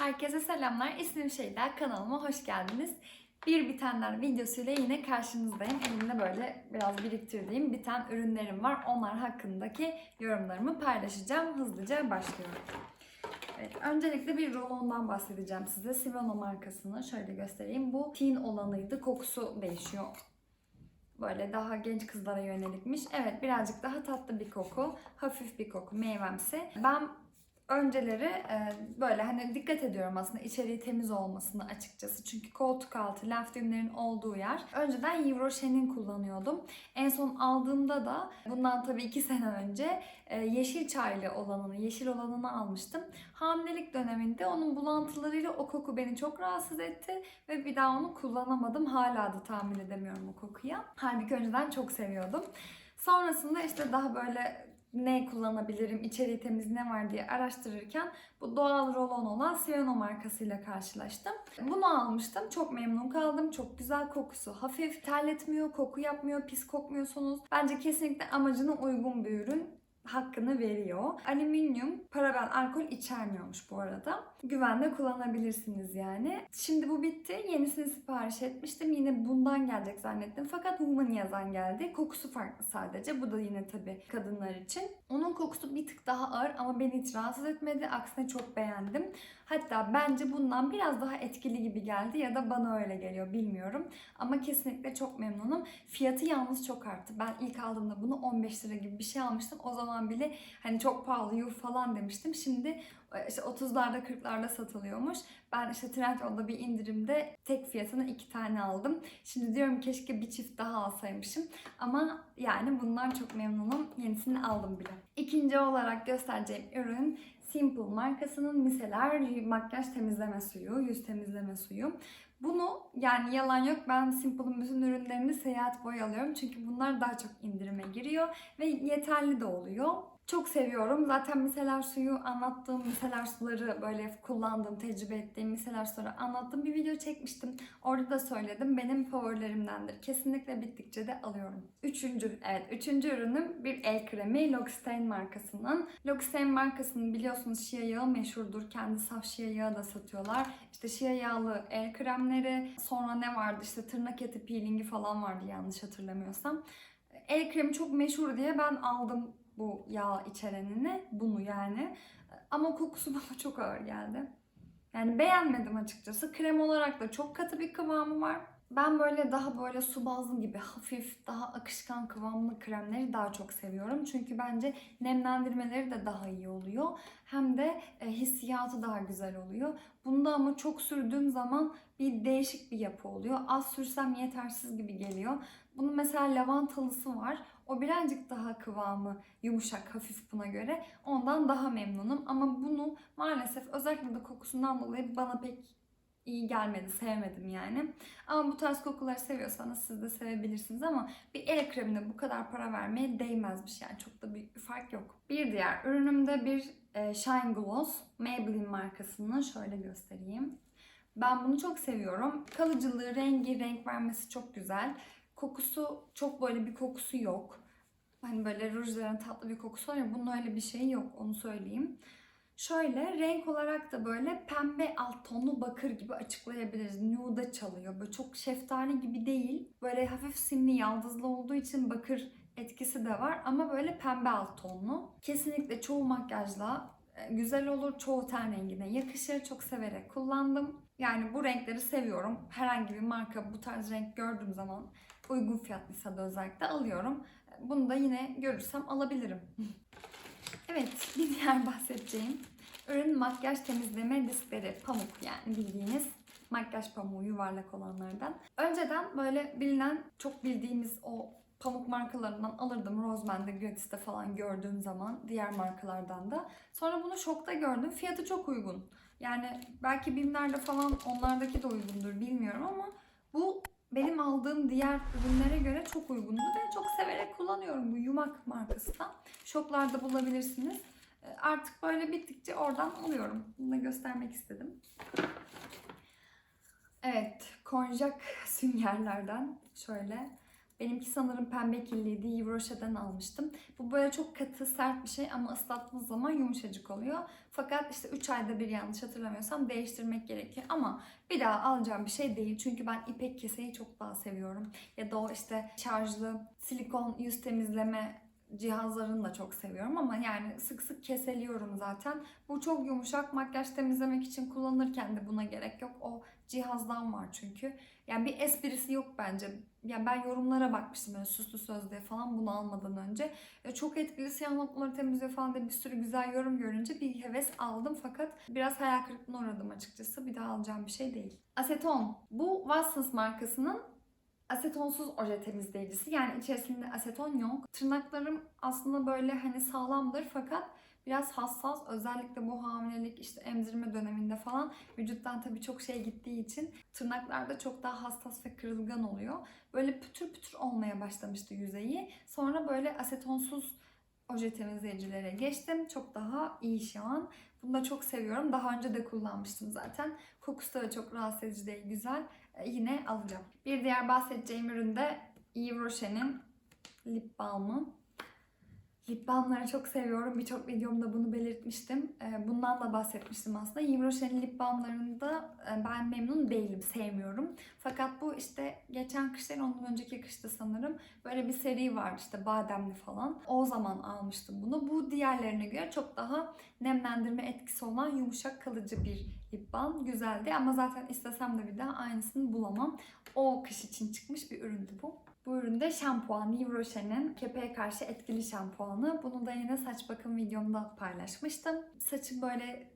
Herkese selamlar. İsmim Şeyda. Kanalıma hoş geldiniz. Bir bitenler videosuyla yine karşınızdayım. Elimde böyle biraz biriktirdiğim biten ürünlerim var. Onlar hakkındaki yorumlarımı paylaşacağım. Hızlıca başlıyorum. Evet, öncelikle bir rolondan bahsedeceğim size. Sivano markasını şöyle göstereyim. Bu teen olanıydı. Kokusu değişiyor. Böyle daha genç kızlara yönelikmiş. Evet birazcık daha tatlı bir koku. Hafif bir koku. Meyvemsi. Ben önceleri e, böyle hani dikkat ediyorum aslında içeriği temiz olmasını açıkçası. Çünkü koltuk altı, lenf düğümlerin olduğu yer. Önceden Yves Rocher'in kullanıyordum. En son aldığımda da bundan tabii iki sene önce e, yeşil çaylı olanını, yeşil olanını almıştım. Hamilelik döneminde onun bulantılarıyla o koku beni çok rahatsız etti ve bir daha onu kullanamadım. Hala da tahammül edemiyorum o kokuya. Halbuki önceden çok seviyordum. Sonrasında işte daha böyle ne kullanabilirim, içeriği temiz ne var diye araştırırken bu doğal rolon olan Sivano markasıyla karşılaştım. Bunu almıştım. Çok memnun kaldım. Çok güzel kokusu. Hafif terletmiyor, koku yapmıyor, pis kokmuyorsunuz. Bence kesinlikle amacına uygun bir ürün hakkını veriyor. Alüminyum, paraben, alkol içermiyormuş bu arada. Güvenle kullanabilirsiniz yani. Şimdi bu bitti. Yenisini sipariş etmiştim. Yine bundan gelecek zannettim. Fakat Woman yazan geldi. Kokusu farklı sadece. Bu da yine tabii kadınlar için. Onun kokusu bir tık daha ağır ama beni hiç rahatsız etmedi. Aksine çok beğendim. Hatta bence bundan biraz daha etkili gibi geldi ya da bana öyle geliyor bilmiyorum. Ama kesinlikle çok memnunum. Fiyatı yalnız çok arttı. Ben ilk aldığımda bunu 15 lira gibi bir şey almıştım. O zaman bile hani çok pahalı yuh falan demiştim. Şimdi işte 30'larda 40'larda satılıyormuş. Ben işte Trendyol'da bir indirimde tek fiyatına iki tane aldım. Şimdi diyorum keşke bir çift daha alsaymışım. Ama yani bundan çok memnunum. Yenisini aldım bile. İkinci olarak göstereceğim ürün Simple markasının miseler makyaj temizleme suyu, yüz temizleme suyu. Bunu yani yalan yok ben Simple'ın bütün ürünlerini seyahat boyu alıyorum. Çünkü bunlar daha çok indirime giriyor ve yeterli de oluyor. Çok seviyorum. Zaten miseler suyu anlattığım, miseler suları böyle kullandığım, tecrübe ettiğim miseler suları anlattığım bir video çekmiştim. Orada da söyledim. Benim favorilerimdendir. Kesinlikle bittikçe de alıyorum. Üçüncü, evet üçüncü ürünüm bir el kremi L'Occitane markasının. L'Occitane markasının biliyorsunuz şia yağı meşhurdur. Kendi saf şia yağı da satıyorlar. İşte şia yağlı el kremleri. Sonra ne vardı işte tırnak eti peelingi falan vardı yanlış hatırlamıyorsam. El kremi çok meşhur diye ben aldım bu yağ içerenini, bunu yani. Ama kokusu bana çok ağır geldi. Yani beğenmedim açıkçası. Krem olarak da çok katı bir kıvamı var. Ben böyle daha böyle su bazlı gibi hafif, daha akışkan kıvamlı kremleri daha çok seviyorum. Çünkü bence nemlendirmeleri de daha iyi oluyor. Hem de e, hissiyatı daha güzel oluyor. Bunda ama çok sürdüğüm zaman bir değişik bir yapı oluyor. Az sürsem yetersiz gibi geliyor. Bunun mesela lavantalısı var. O birazcık daha kıvamı yumuşak, hafif buna göre. Ondan daha memnunum. Ama bunu maalesef özellikle de kokusundan dolayı bana pek iyi gelmedi, sevmedim yani. Ama bu tarz kokuları seviyorsanız siz de sevebilirsiniz ama bir el kremine bu kadar para vermeye değmezmiş yani çok da büyük bir fark yok. Bir diğer ürünümde bir e, Shine Gloss Maybelline markasını şöyle göstereyim. Ben bunu çok seviyorum. Kalıcılığı, rengi, renk vermesi çok güzel. Kokusu çok böyle bir kokusu yok. Hani böyle rujların tatlı bir kokusu var ya bunun öyle bir şeyi yok onu söyleyeyim. Şöyle renk olarak da böyle pembe alt tonlu bakır gibi açıklayabiliriz. Nude çalıyor. Böyle çok şeftali gibi değil. Böyle hafif simli yaldızlı olduğu için bakır etkisi de var ama böyle pembe alt tonlu. Kesinlikle çoğu makyajla e, güzel olur. Çoğu ten rengine yakışır. Çok severek kullandım. Yani bu renkleri seviyorum. Herhangi bir marka bu tarz renk gördüğüm zaman uygun fiyatlıysa da özellikle alıyorum. Bunu da yine görürsem alabilirim. evet, bir diğer bahsedeceğim ürün makyaj temizleme diskleri. Pamuk yani bildiğiniz makyaj pamuğu yuvarlak olanlardan. Önceden böyle bilinen, çok bildiğimiz o pamuk markalarından alırdım. Roseman'da, Gratis'te falan gördüğüm zaman. Diğer markalardan da. Sonra bunu şokta gördüm. Fiyatı çok uygun. Yani belki BİM'lerde falan onlardaki de uygundur bilmiyorum ama bu benim aldığım diğer ürünlere göre çok uygundu ve çok severek kullanıyorum bu Yumak markasından. Şoklarda bulabilirsiniz. Artık böyle bittikçe oradan alıyorum. Bunu da göstermek istedim. Evet, konjak süngerlerden şöyle. Benimki sanırım pembe kirliydi. Yves Rocher'den almıştım. Bu böyle çok katı, sert bir şey ama ıslattığınız zaman yumuşacık oluyor. Fakat işte 3 ayda bir yanlış hatırlamıyorsam değiştirmek gerekiyor. Ama bir daha alacağım bir şey değil. Çünkü ben ipek keseyi çok daha seviyorum. Ya da o işte şarjlı silikon yüz temizleme cihazlarını da çok seviyorum ama yani sık sık keseliyorum zaten. Bu çok yumuşak makyaj temizlemek için kullanırken de buna gerek yok. O cihazdan var çünkü. Yani bir esprisi yok bence. Yani ben yorumlara bakmıştım böyle süslü sözlüğe falan bunu almadan önce. E, çok etkili siyah noktaları temizliyor falan diye bir sürü güzel yorum görünce bir heves aldım fakat biraz hayal kırıklığına uğradım açıkçası. Bir daha alacağım bir şey değil. Aseton. Bu Watsons markasının asetonsuz oje temizleyicisi. Yani içerisinde aseton yok. Tırnaklarım aslında böyle hani sağlamdır fakat biraz hassas. Özellikle bu hamilelik işte emzirme döneminde falan vücuttan tabii çok şey gittiği için tırnaklarda çok daha hassas ve kırılgan oluyor. Böyle pütür pütür olmaya başlamıştı yüzeyi. Sonra böyle asetonsuz oje temizleyicilere geçtim. Çok daha iyi şu an. Bunu da çok seviyorum. Daha önce de kullanmıştım zaten. Kokusu da çok rahatsız edici değil, güzel. Ee, yine alacağım. Bir diğer bahsedeceğim ürün de Yves Rocher'in lip balmı. Lip balmları çok seviyorum. Birçok videomda bunu belirtmiştim. Ee, Bundan da bahsetmiştim aslında. Yves Rocher'in lip balmlarında e, ben memnun değilim, sevmiyorum. Fakat bu işte geçen kış ondan önceki kışta sanırım. Böyle bir seri vardı işte bademli falan. O zaman almıştım bunu. Bu diğerlerine göre çok daha nemlendirme etkisi olan yumuşak kalıcı bir lip balm. Güzeldi ama zaten istesem de bir daha aynısını bulamam. O kış için çıkmış bir üründü bu. Bu üründe şampuan Yves Rocher'in kepeğe karşı etkili şampuanı. Bunu da yine saç bakım videomda paylaşmıştım. Saçım böyle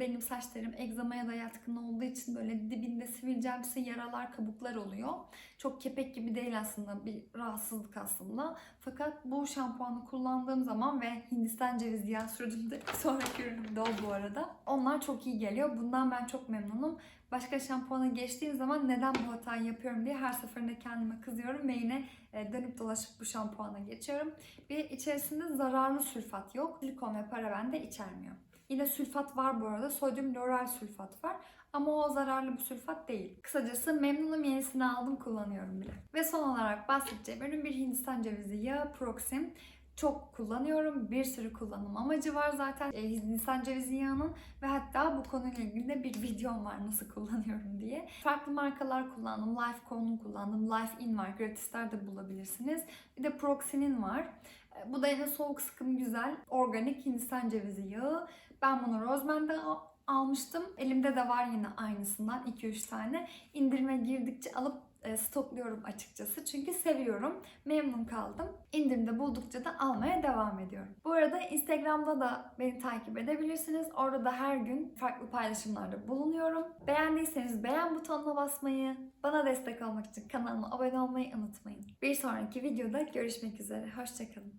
benim saçlarım egzamaya da yatkın olduğu için böyle dibinde sivilcemsi yaralar, kabuklar oluyor. Çok kepek gibi değil aslında bir rahatsızlık aslında. Fakat bu şampuanı kullandığım zaman ve Hindistan cevizi yağı sürdüğümde sonraki ürünüm de o bu arada. Onlar çok iyi geliyor. Bundan ben çok memnunum. Başka şampuana geçtiğim zaman neden bu hatayı yapıyorum diye her seferinde kendime kızıyorum ve yine e, dönüp dolaşıp bu şampuana geçiyorum. Bir içerisinde zararlı sülfat yok. Silikon ve paraben de içermiyor. Yine sülfat var bu arada. Sodyum loral sülfat var. Ama o zararlı bir sülfat değil. Kısacası memnunum yenisini aldım kullanıyorum bile. Ve son olarak bahsedeceğim ürün bir Hindistan cevizi yağı Proxim. Çok kullanıyorum. Bir sürü kullanım amacı var zaten e, Hindistan cevizi yağının ve hatta bu konuyla ilgili de bir videom var nasıl kullanıyorum diye. Farklı markalar kullandım. Lifeco'nun kullandım. Life In var. Gratislerde bulabilirsiniz. Bir de Proxim'in var. E, Bu da yine soğuk sıkım güzel. Organik Hindistan cevizi yağı. Ben bunu Roseman'da al- almıştım. Elimde de var yine aynısından 2-3 tane. İndirime girdikçe alıp e, stokluyorum açıkçası. Çünkü seviyorum. Memnun kaldım. İndirimde buldukça da almaya devam ediyorum. Bu arada Instagram'da da beni takip edebilirsiniz. Orada da her gün farklı paylaşımlarda bulunuyorum. Beğendiyseniz beğen butonuna basmayı, bana destek olmak için kanalıma abone olmayı unutmayın. Bir sonraki videoda görüşmek üzere. Hoşçakalın.